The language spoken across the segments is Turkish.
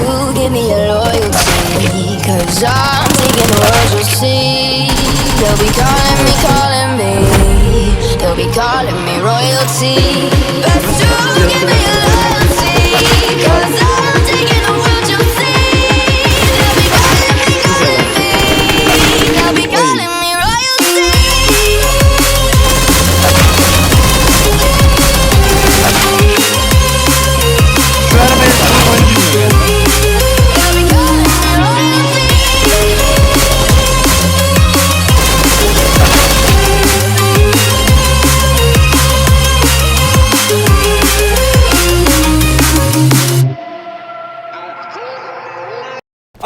you give me your loyalty. Cause I'm taking the world you'll see. They'll be calling me, calling me. They'll be calling me royalty. Best you give me your loyalty.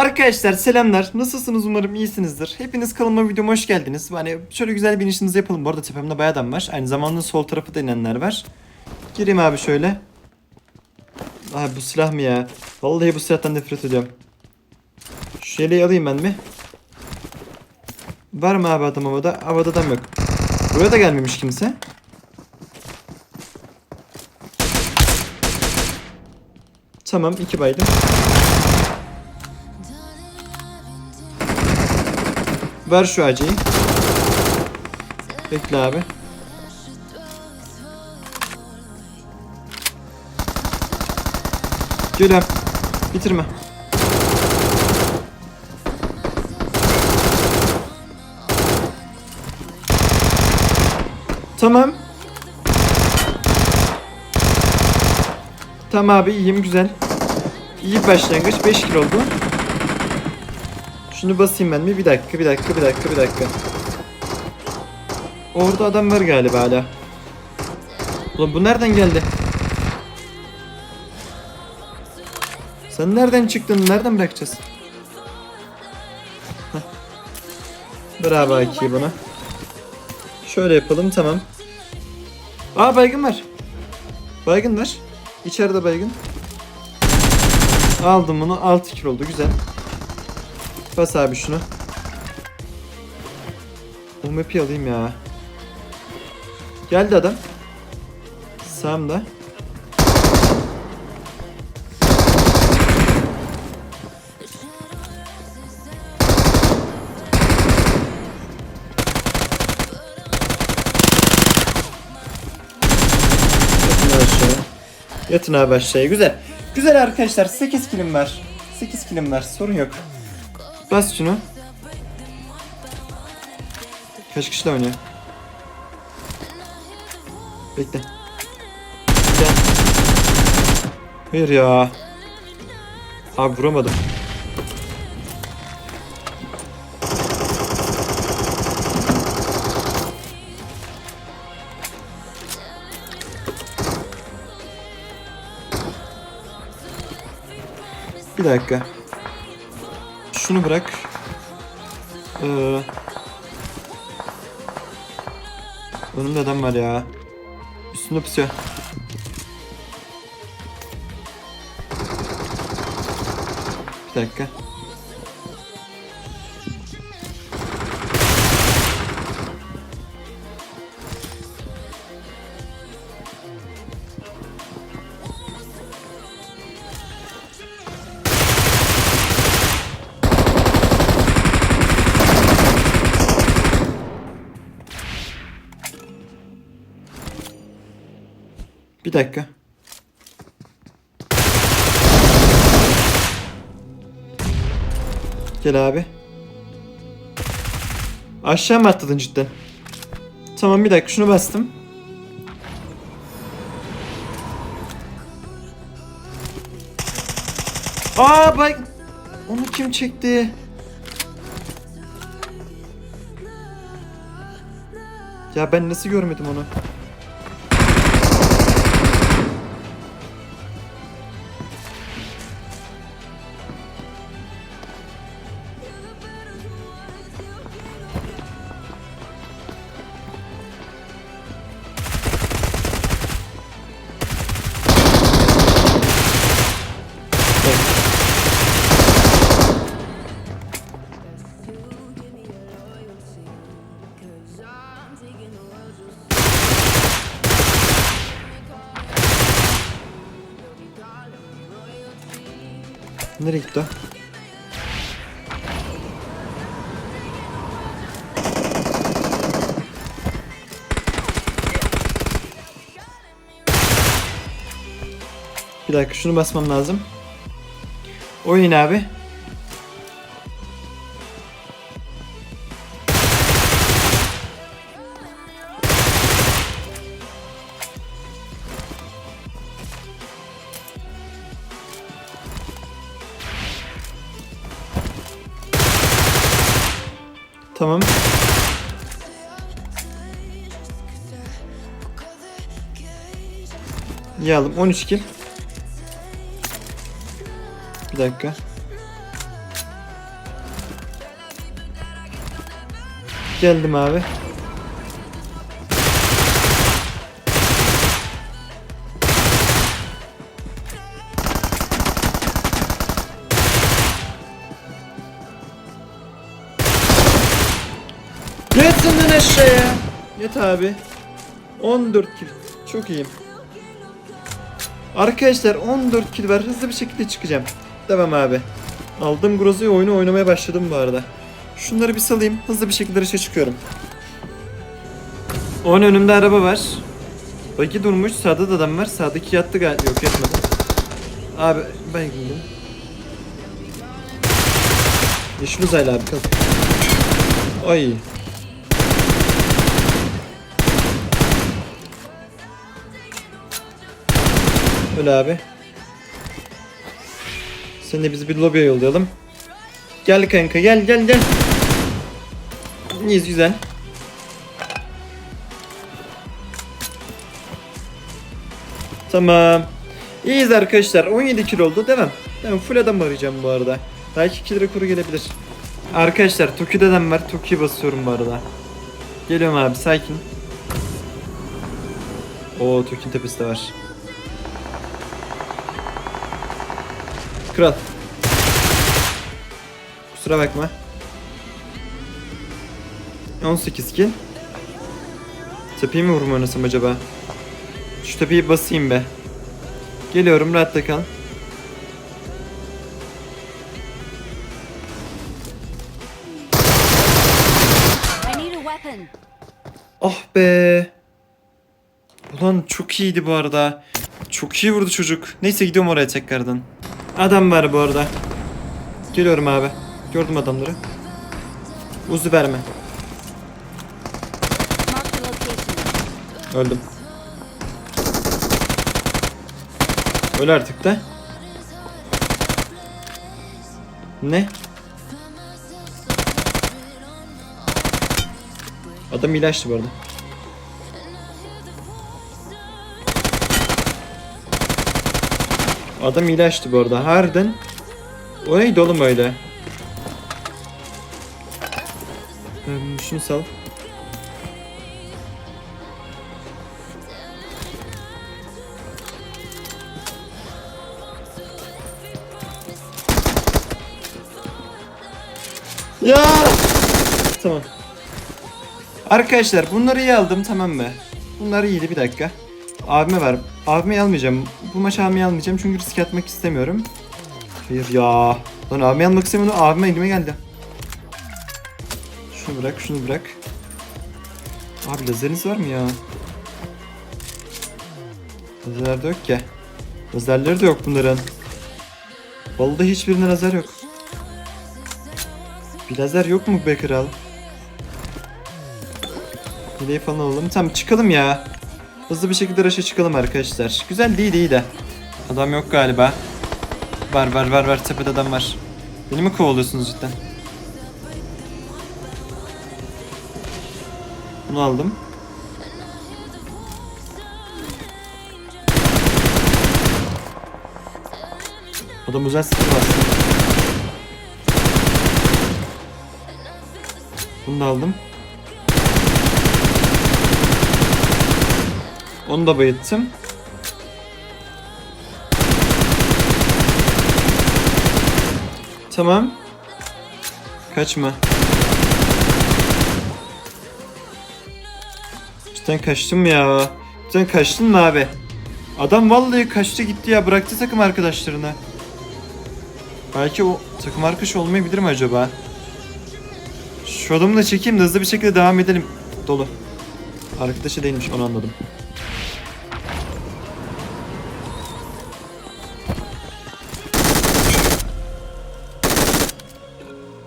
Arkadaşlar selamlar. Nasılsınız umarım iyisinizdir. Hepiniz kanalıma videoma hoş geldiniz. Hani şöyle güzel bir inişinizi yapalım. Bu arada tepemde bayağı adam var. Aynı zamanda sol tarafı da inenler var. Gireyim abi şöyle. Abi bu silah mı ya? Vallahi bu silahtan nefret ediyorum. Şu alayım ben mi? Var mı abi adam havada? Havada adam yok. Buraya da gelmemiş kimse. Tamam iki baydım. Ver şu acıyı. Bekle abi. Gülüm. Bitirme. Tamam. Tamam abi iyiyim güzel. İyi başlangıç 5 kilo oldu. Şunu basayım ben mi? Bir dakika, bir dakika, bir dakika, bir dakika. Orada adam var galiba hala. Ulan bu nereden geldi? Sen nereden çıktın? Nereden bırakacağız? Heh. Bravo Aki buna. Şöyle yapalım tamam. Aa baygın var. Baygın var. İçeride baygın. Aldım bunu. 6 kilo oldu. Güzel. Bas abi şunu. O map'i alayım ya. Geldi adam. Sağımda. Yatın abi aşağıya. Güzel. Güzel arkadaşlar. 8 kilim var. 8 kilim var. Sorun yok. Bas şunu. Kaç kişi de oynuyor? Bekle. Gel. Hayır ya. Abi vuramadım. Bir dakika. Şunu bırak. Ee, önümde adam var ya. Üstünde pusuyor. Bir dakika. Bir dakika. Gel abi. Aşağı mı atladın cidden? Tamam bir dakika şunu bastım. Aa bak. Onu kim çekti? Ya ben nasıl görmedim onu? Nereye gitti? Bir dakika şunu basmam lazım. Oyun abi. Aldım. 13 kill. Bir dakika. Geldim abi. Yatın aşağıya. Yat abi. 14 kill. Çok iyiyim. Arkadaşlar 14 kill var. Hızlı bir şekilde çıkacağım. Devam abi. Aldım Grozo'yu oyunu oynamaya başladım bu arada. Şunları bir salayım. Hızlı bir şekilde dışarı çıkıyorum. Onun önümde araba var. Bagi durmuş. Sağda da adam var. Sağdaki yattı galiba. Yok yatmadı. Abi ben gideyim. Yeşil uzaylı abi kalk. Ay. Öyle abi. Sen de bizi bir lobiye yollayalım. Gel kanka gel gel gel. İyiyiz güzel. Tamam. İyiyiz arkadaşlar. 17 kilo oldu devam. Devam full adam arayacağım bu arada. Belki 2 lira kuru gelebilir. Arkadaşlar Toki'de adam var. Toki'ye basıyorum bu arada. Geliyorum abi sakin. Oo Toki'nin tepesi de var. Kral. Kusura bakma. 18 kill. Tepeyi mi vurma oynasam acaba? Şu tepeyi basayım be. Geliyorum rahatta kal. Ah be. Ulan çok iyiydi bu arada. Çok iyi vurdu çocuk. Neyse gidiyorum oraya tekrardan. Adam var bu arada. Geliyorum abi. Gördüm adamları. Uzu verme. Öldüm. Öl artık da. Ne? Adam ilaçtı bu arada. Adam ilaçtı bu arada. Harbiden. O neydi oğlum öyle? Hmm, şunu sal. Ya! Tamam. Arkadaşlar bunları iyi aldım tamam mı? Bunlar iyiydi bir dakika. Abime ver. Abime almayacağım. Bu maç abime almayacağım çünkü risk atmak istemiyorum. Hayır ya. Lan abime almak istemiyorum. Abime elime geldi. Şunu bırak, şunu bırak. Abi lazeriniz var mı ya? Lazerler de yok ki. Lazerleri de yok bunların. Vallahi hiçbirinde lazer yok. Bir lazer yok mu be kral? Hileyi falan alalım. Tamam çıkalım ya. Hızlı bir şekilde rush'a çıkalım arkadaşlar. Güzel değil iyi de. Adam yok galiba. Var var var var tepede adam var. Beni mi kovalıyorsunuz cidden? Bunu aldım. Adam özel skill bastı. Bunu da aldım. Onu da bayıttım. Tamam. Kaçma. Cidden kaçtım ya. Cidden kaçtın mı abi? Adam vallahi kaçtı gitti ya bıraktı takım arkadaşlarını. Belki o takım arkadaşı olmayabilir mi acaba? Şu adamı da çekeyim de hızlı bir şekilde devam edelim. Dolu. Arkadaşı değilmiş onu anladım.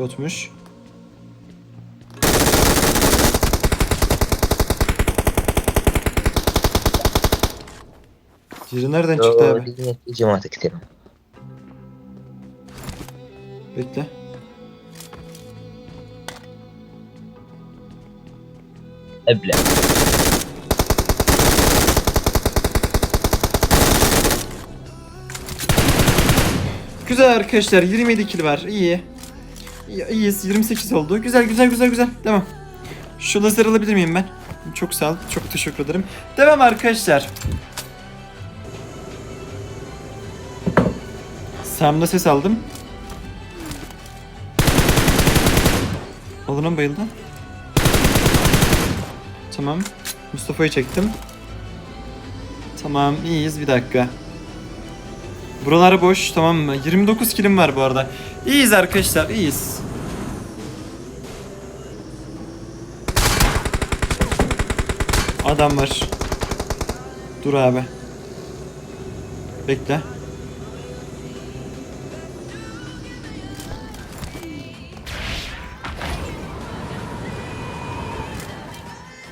Botmuş. Diğeri nereden çıktı abi? Cemaate gidelim. Bekle. Eble. Güzel arkadaşlar 27 kill var iyi. İyi- İyiyiz 28 oldu. Güzel güzel güzel güzel. Devam. Şu lazer alabilir miyim ben? Çok sağ ol. Çok teşekkür ederim. Devam arkadaşlar. Sam'da ses aldım. Mı bayıldı? Tamam. Mustafa'yı çektim. Tamam iyiyiz bir dakika. Buralar boş tamam mı? 29 kilim var bu arada. İyiyiz arkadaşlar iyiyiz. Adam var. Dur abi. Bekle.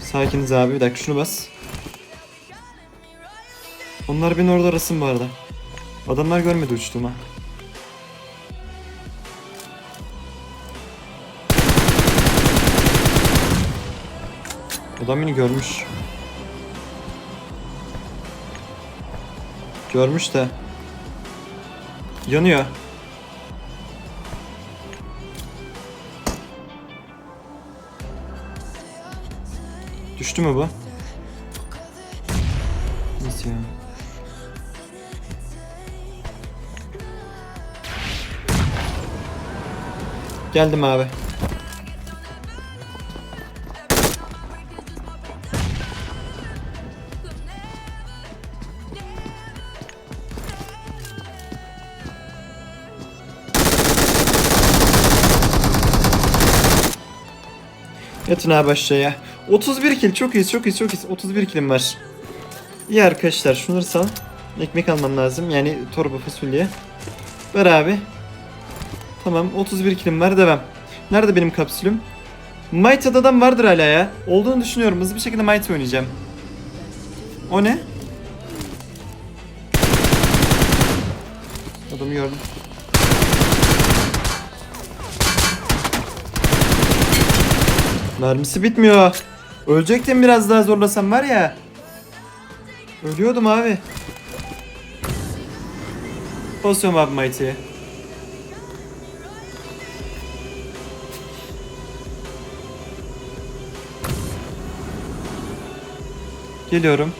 Sakiniz abi bir dakika şunu bas. Onlar beni orada arasın bu arada. Adamlar görmedi uçtuğumu. Adam beni görmüş. Görmüş de. Yanıyor. Düştü mü bu? Nasıl ya? Geldim abi. Yatın abi aşağıya. 31 kill çok iyi çok iyi çok iyi. 31 killim var. İyi arkadaşlar şunları sal. Ekmek almam lazım yani torba fasulye. Ver abi. Tamam 31 kilim var devam. Nerede benim kapsülüm? Might adam vardır hala ya. Olduğunu düşünüyorum. Hızlı bir şekilde Might oynayacağım. O ne? Adamı gördüm. Mermisi bitmiyor. Ölecektim biraz daha zorlasam var ya. Ölüyordum abi. Basıyorum abi Mighty'ye. Geliyorum.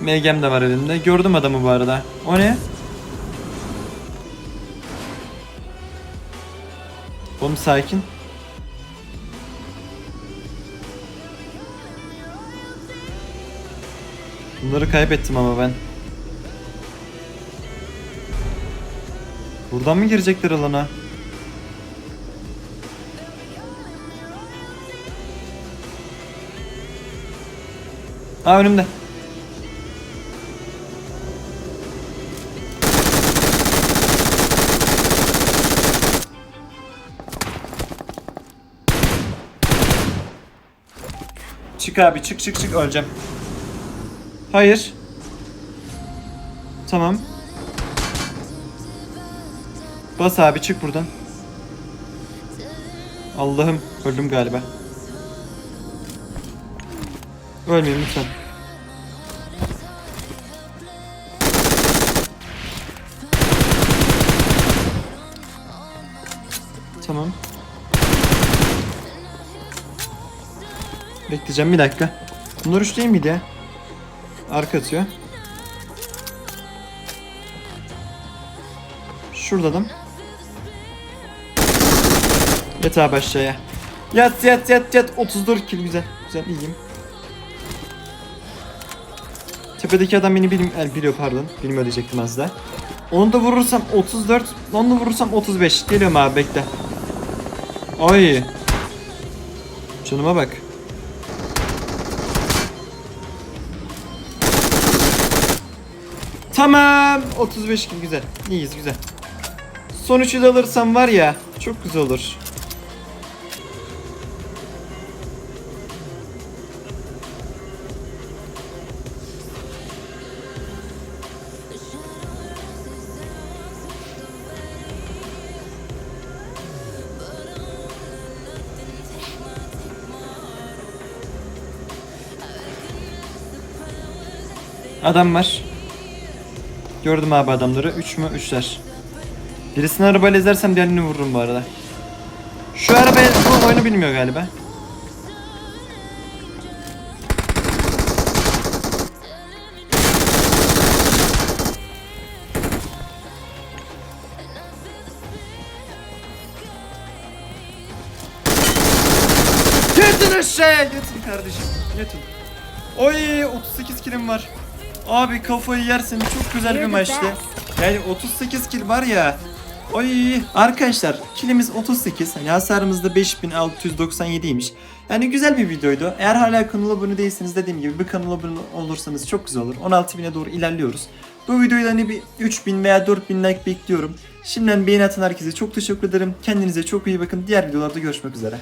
MG'm de var elimde. Gördüm adamı bu arada. O ne? Oğlum sakin. Bunları kaybettim ama ben. Buradan mı girecekler alana? Aa önümde. Çık abi çık çık çık öleceğim. Hayır. Tamam. Bas abi çık buradan. Allah'ım öldüm galiba. Ölmeyeyim lütfen. Tamam. Bekleyeceğim bir dakika. Bunlar üç değil miydi ya? Arka atıyor. Şurada adam. Yat abi aşağıya. Yat yat yat yat. 34 kill güzel. Güzel iyiyim. Tepede tepedeki adam beni bilim, el, biliyor pardon. Bilmiyor diyecektim az da. Onu da vurursam 34. Onu da vurursam 35. Geliyorum abi bekle. Ay. Canıma bak. Tamam. 35 gibi güzel. İyiyiz güzel. Son üçü de alırsam var ya çok güzel olur. Adam var. Gördüm abi adamları. 3 mü? 3'ler. Birisini arabayla ezersem diğerini vururum bu arada. Şu arabaya bu oyunu bilmiyor galiba. Yatın aşağıya! Yatın kardeşim. Yatın. Oy 38 kilim var. Abi kafayı yersin çok güzel bir maçtı. Yani 38 kill var ya. Oy arkadaşlar kilimiz 38. Hani hasarımız da 5697'ymiş. Yani güzel bir videoydu. Eğer hala kanala abone değilseniz dediğim gibi bir kanala abone olursanız çok güzel olur. 16.000'e doğru ilerliyoruz. Bu videoyu da hani bir 3000 veya 4000 like bekliyorum. Şimdiden beğeni atan herkese çok teşekkür ederim. Kendinize çok iyi bakın. Diğer videolarda görüşmek üzere.